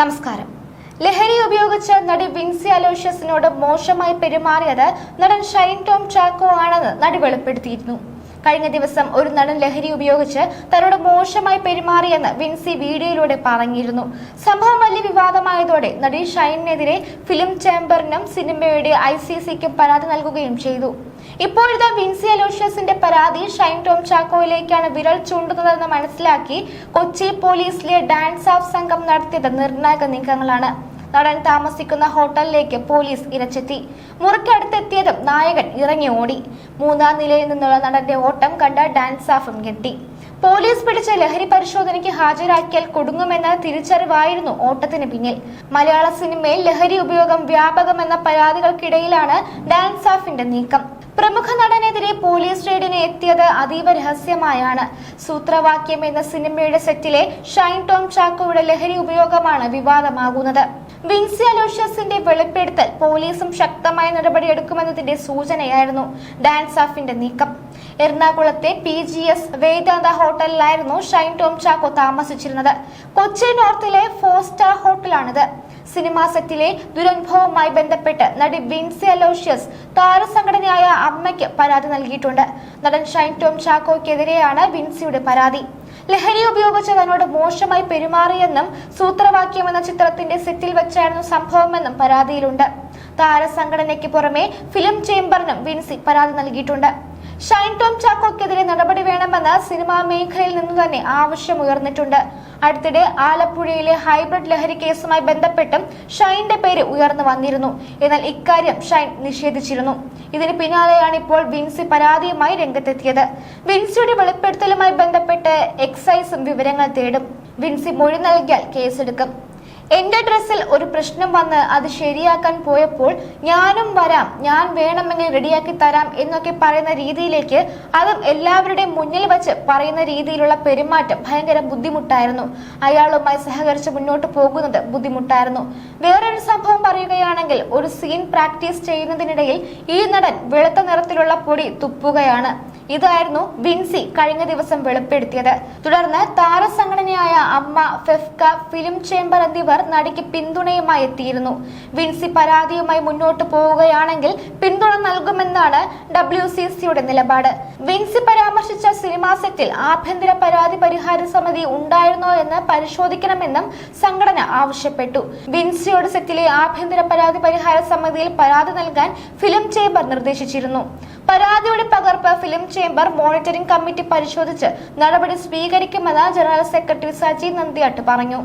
നമസ്കാരം. ലഹരി ഉപയോഗിച്ച് നടി വിൻസി അലോഷ്യസിനോട് മോശമായി പെരുമാറിയത് നടൻ ഷൈൻ ടോം ചാക്കോ ആണെന്ന് നടി വെളിപ്പെടുത്തിയിരുന്നു. കഴിഞ്ഞ ദിവസം ഒരു നടൻ ലഹരി ഉപയോഗിച്ച് തന്നോട് മോശമായി പെരുമാറിയെന്ന് വിൻസി വീഡിയോയിലൂടെ പറഞ്ഞിരുന്നു. സംഭവം വലിയ വിവാദമായതോടെ നടി ഷൈനിനെതിരെ ഫിലിം ചേംബറിനും സിനിമയുടെ ഐ സി സിക്കും പരാതി നൽകുകയും ചെയ്തു. ഇപ്പോഴത്തെ വിൻസി അലോഷ്യസിന്റെ പരാതി ഷൈൻ ടോം ചാക്കോയിലേക്കാണ് വിരൽ ചൂണ്ടുന്നതെന്ന് മനസ്സിലാക്കി കൊച്ചി പോലീസിലെ ഡാൻസ് ഓഫ് സംഘം നടത്തിയത് നിർണായക നീക്കങ്ങളാണ്. നടൻ താമസിക്കുന്ന ഹോട്ടലിലേക്ക് പോലീസ് ഇരച്ചെത്തി. മുറിക്കടുത്തെത്തിയതും നായകൻ ഇറങ്ങി ഓടി. മൂന്നാം നിലയിൽ നിന്നുള്ള നടന്റെ ഓട്ടം കണ്ട ഡാൻസ് ഓഫും ഞെട്ടി. പോലീസ് പിടിച്ച ലഹരി പരിശോധനയ്ക്ക് ഹാജരാക്കിയാൽ കൊടുങ്ങുമെന്ന തിരിച്ചറിവായിരുന്നു ഓട്ടത്തിന് പിന്നിൽ. മലയാള സിനിമയിൽ ലഹരി ഉപയോഗം വ്യാപകമെന്ന പരാതികൾക്കിടയിലാണ് ഡാൻസ് ഓഫിന്റെ നീക്കം. പ്രമുഖ നടനെതിരെ പോലീസ് റെയ്ഡിന് എത്തിയത് അതീവ രഹസ്യമായാണ്. സൂത്രവാക്യം എന്ന സിനിമയുടെ സെറ്റിലെ ഷൈൻ ടോം ചാക്കോയുടെ ലഹരി ഉപയോഗമാണ് വിവാദമാകുന്നത്. വിൻസി അലോഷ്യസിന്റെ വെളിപ്പെടുത്തൽ പോലീസും ശക്തമായ നടപടിയെടുക്കുമെന്നതിന്റെ സൂചനയായിരുന്നു ഡാൻസ് ഓഫിന്റെ നീക്കം. എറണാകുളത്തെ പി ജി എസ് വേദാന്ത ഹോട്ടലിലായിരുന്നു ഷൈൻ ടോം ചാക്കോ താമസിച്ചിരുന്നത്. കൊച്ചി നോർത്തിലെ ഫോർ സ്റ്റാർ ഹോട്ടലാണിത്. സിനിമാ സെറ്റിലെ ദുരനുഭവവുമായി ബന്ധപ്പെട്ട് നടി വിൻസി അലോഷ്യസ് താരസംഘടനയായ അമ്മയ്ക്ക് പരാതി നൽകിയിട്ടുണ്ട്. നടൻ ഷൈൻ ടോം ചാക്കോയ്ക്കെതിരെയാണ് വിൻസിയുടെ പരാതി. ലഹരി ഉപയോഗിച്ച് തന്നോട് മോശമായി പെരുമാറിയെന്നും സൂത്രവാക്യം എന്ന ചിത്രത്തിന്റെ സെറ്റിൽ വെച്ചായിരുന്നു സംഭവമെന്നും പരാതിയിലുണ്ട്. താരസംഘടനയ്ക്ക് പുറമെ ഫിലിം ചേംബറിനും വിൻസി പരാതി നൽകിയിട്ടുണ്ട്. ഷൈൻ ടോം ചാക്കോക്കെതിരെ നടപടി വേണമെന്ന് സിനിമാ മേഖലയിൽ നിന്ന് തന്നെ ആവശ്യം ഉയർന്നിട്ടുണ്ട്. അടുത്തിടെ ആലപ്പുഴയിലെ ഹൈബ്രിഡ് ലഹരി കേസുമായി ബന്ധപ്പെട്ടും ഷൈന്റെ പേര് ഉയർന്നു വന്നിരുന്നു. എന്നാൽ ഇക്കാര്യം ഷൈൻ നിഷേധിച്ചിരുന്നു. ഇതിന് പിന്നാലെയാണ് ഇപ്പോൾ വിൻസി പരാതിയുമായി രംഗത്തെത്തിയത്. വിൻസിയുടെ വെളിപ്പെടുത്തലുമായി ബന്ധപ്പെട്ട് എക്സൈസും വിവരങ്ങൾ തേടും. വിൻസി മൊഴി നൽകിയാൽ കേസെടുക്കും. എന്റെ ഡ്രസ്സിൽ ഒരു പ്രശ്നം വന്ന് അത് ശരിയാക്കാൻ പോയപ്പോൾ ഞാനും വരാം ഞാൻ വേണമെങ്കിൽ റെഡിയാക്കി തരാം എന്നൊക്കെ പറയുന്ന രീതിയിലേക്ക് അതും എല്ലാവരുടെയും മുന്നിൽ വെച്ച് പറയുന്ന രീതിയിലുള്ള പെരുമാറ്റം ഭയങ്കര ബുദ്ധിമുട്ടായിരുന്നു. അയാളുമായി സഹകരിച്ച് മുന്നോട്ട് പോകുന്നത് ബുദ്ധിമുട്ടായിരുന്നു. വേറൊരു സംഭവം പറയുകയാണെങ്കിൽ ഒരു സീൻ പ്രാക്ടീസ് ചെയ്യുന്നതിനിടയിൽ ഈ നടൻ വെളുത്ത നിറത്തിലുള്ള പൊടി തുപ്പുകയാണ്. ഇതായിരുന്നു വിൻസി കഴിഞ്ഞ ദിവസം വെളിപ്പെടുത്തിയത്. തുടർന്ന് താരസംഘടനയായ അമ്മ ഫെഫ്ക ഫിലിം ചേംബർ എന്നിവർ നടിക്ക് പിന്തുണയുമായി എത്തിയിരുന്നു. വിൻസി പരാതിയുമായി മുന്നോട്ട് പോവുകയാണെങ്കിൽ പിന്തുണ നൽകുമെന്നാണ് ഡബ്ല്യു സി സിയുടെ നിലപാട്. വിൻസി പരാമർശിച്ച സിനിമാ സെറ്റിൽ ആഭ്യന്തര പരാതി പരിഹാര സമിതി ഉണ്ടായിരുന്നോ എന്ന് പരിശോധിക്കണമെന്നും സംഘടന ആവശ്യപ്പെട്ടു. വിൻസിയോട് സെറ്റിലെ ആഭ്യന്തര പരാതി പരിഹാര സമിതിയിൽ പരാതി നൽകാൻ ഫിലിം ചേംബർ നിർദ്ദേശിച്ചിരുന്നു. പരാതിയുടെ പകർപ്പ് ഫിലിം ചേംബർ മോണിറ്ററിംഗ് കമ്മിറ്റി പരിശോധിച്ച് നടപടി സ്വീകരിക്കുമെന്ന് ജനറൽ സെക്രട്ടറി സജി നന്ദിയാട്ട് പറഞ്ഞു.